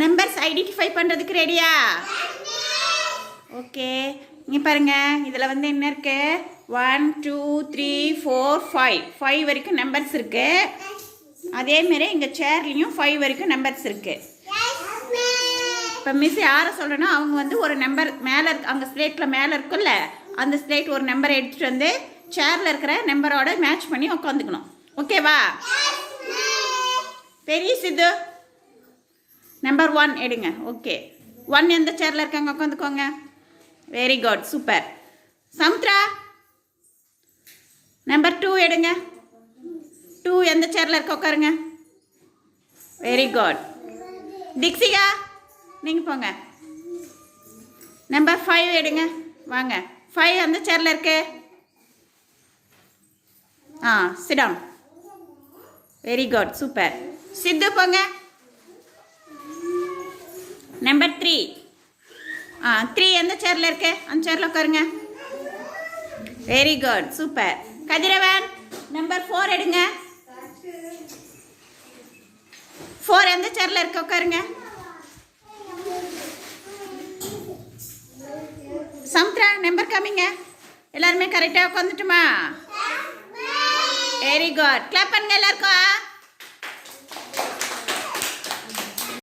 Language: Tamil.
நம்பர்ஸ் ஐடென்டிஃபை பண்ணுறதுக்கு ரெடியா ஓகே இங்கே பாருங்க. இதில் வந்து என்ன இருக்கு? One two three four five five வரைக்கும் நம்பர்ஸ் இருக்கு. அதேமாரி இங்கே சேர்லேயும் ஃபைவ் வரைக்கும் நம்பர்ஸ் இருக்கு. இப்போ மிஸ் யாரை சொல்கிறேன்னா அவங்க வந்து ஒரு நம்பர் மேலே இருக்கு அங்கே ஸ்லேட்டில் மேலே இருக்குல்ல அந்த ஸ்லேட் ஒரு நம்பரை எடுத்துகிட்டு வந்து சேரில் இருக்கிற நம்பரோட மேட்ச் பண்ணி உட்காந்துக்கணும் ஓகேவா பெரிய சித்து. நம்பர் ஒன் எடுங்க. ஓகே ஒன் எந்த சேரில் இருக்காங்க? உட்காந்துக்கோங்க very good super Samudra? Number two எடுங்க. டூ எந்த சேரில் இருக்க? உட்காருங்க. வெரி குட் டிக்ஸிகா நீங்கள் போங்க. நம்பர் ஃபைவ் எடுங்க. வாங்க. ஃபைவ் எந்த சேரில் இருக்கு? ஆ சிடம் வெரி குட் சூப்பர் சித்து போங்க. நம்பர் த்ரீ ஆ த்ரீ எந்த சேரில் இருக்கு? அந்த சேரில் உட்காருங்க. Very good super Kathiravan number four எடுங்க. ஃபோர் எந்த சேரில் இருக்க? உட்காருங்க. சமுத்ரா நம்பர் காமிங்க எல்லாருமே கரெக்டாக உட்காந்துட்டுமா வெரி குட் கிளாப் பண்ணுங்க எல்லாருக்கும்.